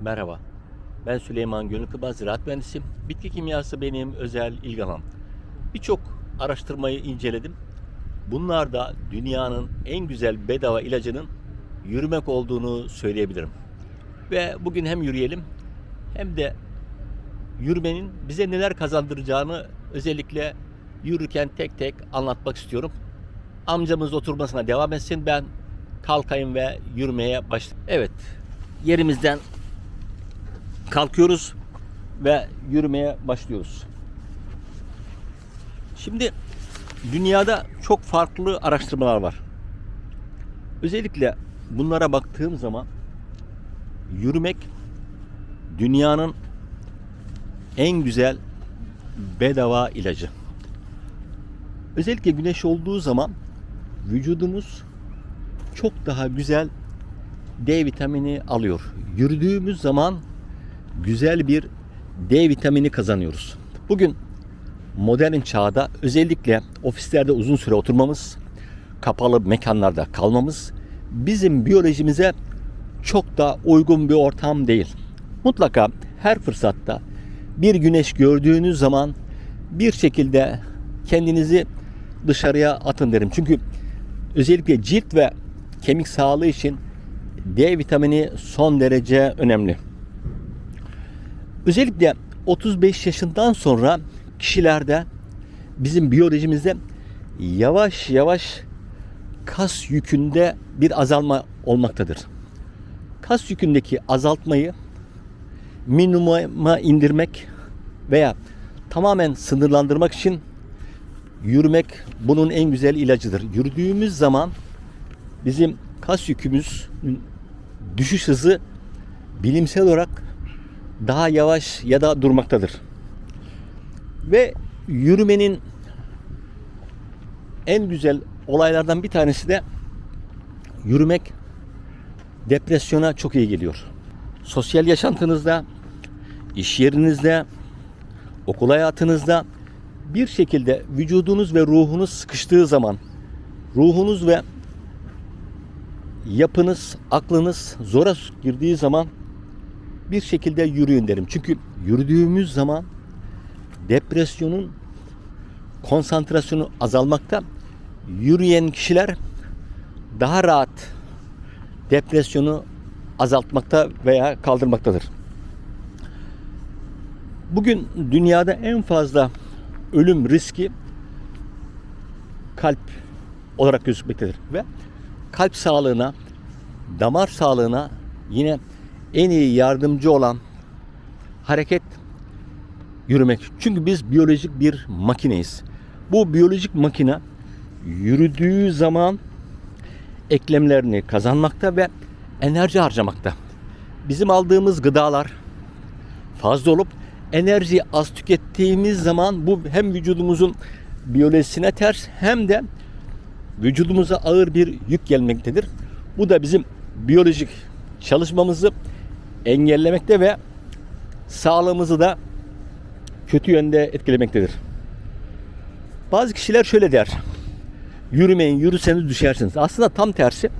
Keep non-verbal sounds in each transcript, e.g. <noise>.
Merhaba, ben Süleyman Gönül Kıbaz Ziraat Mühendisiyim. Bitki kimyası benim özel ilgi alanım. Birçok araştırmayı inceledim. Bunlar da dünyanın en güzel bedava ilacının yürümek olduğunu söyleyebilirim. Ve bugün hem yürüyelim hem de yürümenin bize neler kazandıracağını özellikle yürürken tek tek anlatmak istiyorum. Amcamız oturmasına devam etsin. Ben kalkayım ve yürümeye başlayayım. Evet, yerimizden kalkıyoruz ve yürümeye başlıyoruz. Şimdi dünyada çok farklı araştırmalar var. Özellikle bunlara baktığım zaman yürümek dünyanın en güzel bedava ilacı. Özellikle güneş olduğu zaman vücudumuz çok daha güzel D vitamini alıyor. Yürüdüğümüz zaman güzel bir D vitamini kazanıyoruz. Bugün modern çağda özellikle ofislerde uzun süre oturmamız, kapalı mekanlarda kalmamız bizim biyolojimize çok da uygun bir ortam değil. Mutlaka her fırsatta bir güneş gördüğünüz zaman bir şekilde kendinizi dışarıya atın derim. Çünkü özellikle cilt ve kemik sağlığı için D vitamini son derece önemli. Özellikle 35 yaşından sonra kişilerde bizim biyolojimizde yavaş yavaş kas yükünde bir azalma olmaktadır. Kas yükündeki azaltmayı minimuma indirmek veya tamamen sınırlandırmak için yürümek bunun en güzel ilacıdır. Yürüdüğümüz zaman bizim kas yükümüz düşüş hızı bilimsel olarak daha yavaş ya da durmaktadır. Ve yürümenin en güzel olaylardan bir tanesi de yürümek depresyona çok iyi geliyor. Sosyal yaşantınızda, iş yerinizde, okul hayatınızda bir şekilde vücudunuz ve ruhunuz sıkıştığı zaman ruhunuz ve yapınız, aklınız zora girdiği zaman bir şekilde yürüyün derim. Çünkü yürüdüğümüz zaman depresyonun konsantrasyonu azalmakta. Yürüyen kişiler daha rahat depresyonu azaltmakta veya kaldırmaktadır. Bugün dünyada en fazla ölüm riski kalp olarak gözükmektedir ve kalp sağlığına, damar sağlığına yine en iyi yardımcı olan hareket yürümek. Çünkü biz biyolojik bir makineyiz. Bu biyolojik makine yürüdüğü zaman eklemlerini kazanmakta ve enerji harcamakta. Bizim aldığımız gıdalar fazla olup enerjiyi az tükettiğimiz zaman bu hem vücudumuzun biyolojisine ters hem de vücudumuza ağır bir yük gelmektedir. Bu da bizim biyolojik çalışmamızı engellemekte ve sağlığımızı da kötü yönde etkilemektedir. Bazı kişiler şöyle der. Yürümeyin, yürüseniz düşersiniz. Aslında tam tersi.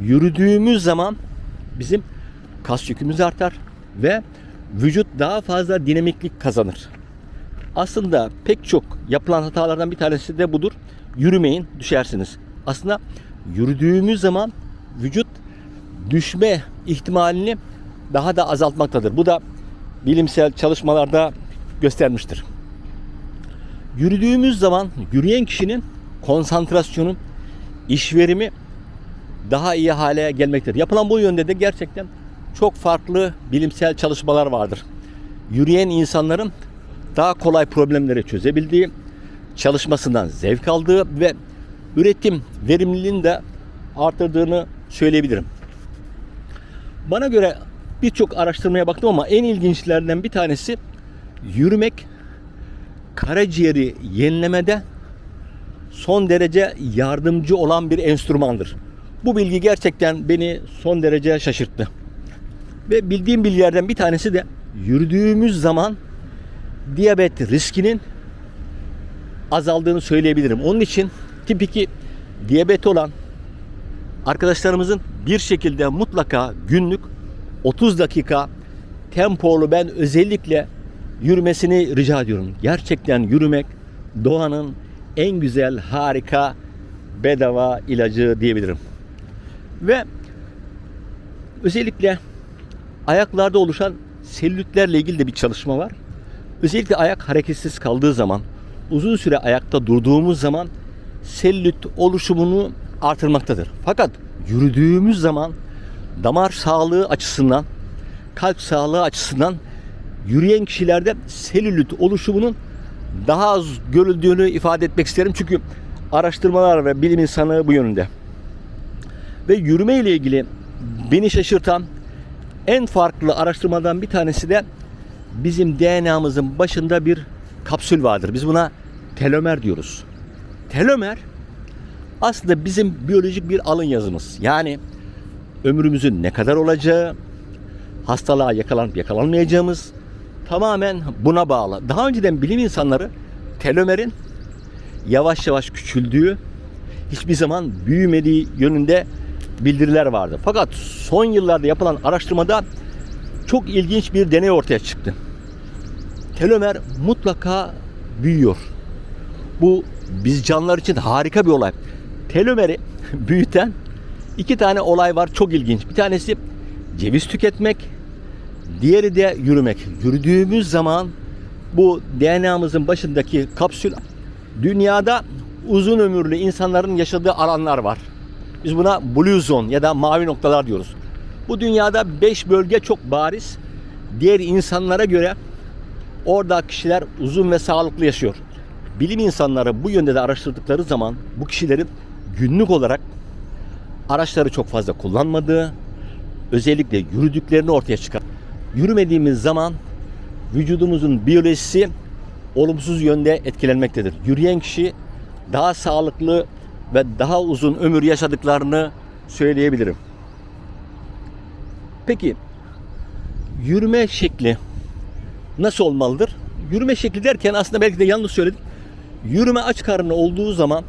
Yürüdüğümüz zaman bizim kas yükümüz artar ve vücut daha fazla dinamiklik kazanır. Aslında pek çok yapılan hatalardan bir tanesi de budur. Yürümeyin, düşersiniz. Aslında yürüdüğümüz zaman vücut düşme ihtimalini daha da azaltmaktadır. Bu da bilimsel çalışmalarda göstermiştir. Yürüdüğümüz zaman yürüyen kişinin konsantrasyonu, işverimi daha iyi hale gelmektedir. Yapılan bu yönde de gerçekten çok farklı bilimsel çalışmalar vardır. Yürüyen insanların daha kolay problemleri çözebildiği, çalışmasından zevk aldığı ve üretim verimliliğini de artırdığını söyleyebilirim. Bana göre birçok araştırmaya baktım ama en ilginçlerden bir tanesi yürümek karaciğeri yenilemede son derece yardımcı olan bir enstrümandır. Bu bilgi gerçekten beni son derece şaşırttı. Ve bildiğim bilgilerden bir tanesi de yürüdüğümüz zaman diyabet riskinin azaldığını söyleyebilirim. Onun için tip 2 diyabeti olan arkadaşlarımızın bir şekilde mutlaka günlük 30 dakika tempolu ben özellikle yürümesini rica ediyorum. Gerçekten yürümek doğanın en güzel, harika, bedava ilacı diyebilirim. Ve özellikle ayaklarda oluşan selülitlerle ilgili de bir çalışma var. Özellikle ayak hareketsiz kaldığı zaman, uzun süre ayakta durduğumuz zaman selülit oluşumunu artırmaktadır. Fakat yürüdüğümüz zaman damar sağlığı açısından, kalp sağlığı açısından yürüyen kişilerde selülit oluşumunun daha az görüldüğünü ifade etmek isterim. Çünkü araştırmalar ve bilim insanı bu yönünde. Ve yürüme ile ilgili beni şaşırtan en farklı araştırmadan bir tanesi de bizim DNA'mızın başında bir kapsül vardır. Biz buna telomer diyoruz. Telomer aslında bizim biyolojik bir alın yazımız. Yani ömrümüzün ne kadar olacağı, hastalığa yakalanıp yakalanmayacağımız tamamen buna bağlı. Daha önceden bilim insanları telomerin yavaş yavaş küçüldüğü, hiçbir zaman büyümediği yönünde bildiriler vardı. Fakat son yıllarda yapılan araştırmada çok ilginç bir deney ortaya çıktı. Telomer mutlaka büyüyor. Bu biz canlılar için harika bir olay. Telomeri <laughs> büyüten iki tane olay var çok ilginç. Bir tanesi ceviz tüketmek, diğeri de yürümek. Yürüdüğümüz zaman bu DNA'mızın başındaki kapsül dünyada uzun ömürlü insanların yaşadığı alanlar var. Biz buna blue zone ya da mavi noktalar diyoruz. Bu dünyada 5 bölge çok bariz. Diğer insanlara göre orada kişiler uzun ve sağlıklı yaşıyor. Bilim insanları bu yönde de araştırdıkları zaman bu kişilerin günlük olarak araçları çok fazla kullanmadığı, özellikle yürüdüklerini ortaya çıkar. Yürümediğimiz zaman vücudumuzun biyolojisi olumsuz yönde etkilenmektedir. Yürüyen kişi daha sağlıklı ve daha uzun ömür yaşadıklarını söyleyebilirim. Peki yürüme şekli nasıl olmalıdır? Yürüme şekli derken aslında belki de yanlış söyledim. Yürüme aç karnı olduğu zaman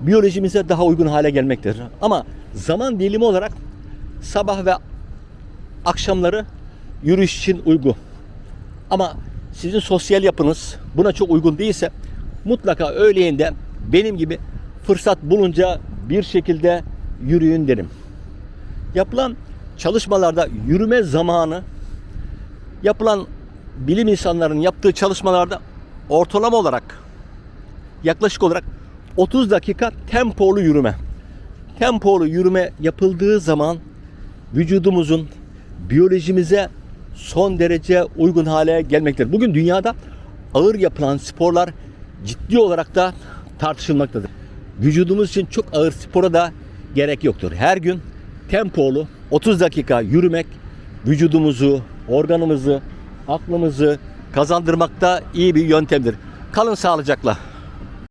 biyolojimize daha uygun hale gelmektedir. Ama zaman dilimi olarak sabah ve akşamları yürüyüş için uygun. Ama sizin sosyal yapınız buna çok uygun değilse mutlaka öğleyinde benim gibi fırsat bulunca bir şekilde yürüyün derim. Yapılan çalışmalarda yürüme zamanı yapılan bilim insanlarının yaptığı çalışmalarda ortalama olarak yaklaşık olarak 30 dakika tempolu yürüme. Tempolu yürüme yapıldığı zaman vücudumuzun biyolojimize son derece uygun hale gelmektedir. Bugün dünyada ağır yapılan sporlar ciddi olarak da tartışılmaktadır. Vücudumuz için çok ağır spora da gerek yoktur. Her gün tempolu 30 dakika yürümek vücudumuzu, organımızı, aklımızı kazandırmakta iyi bir yöntemdir. Kalın sağlıcakla.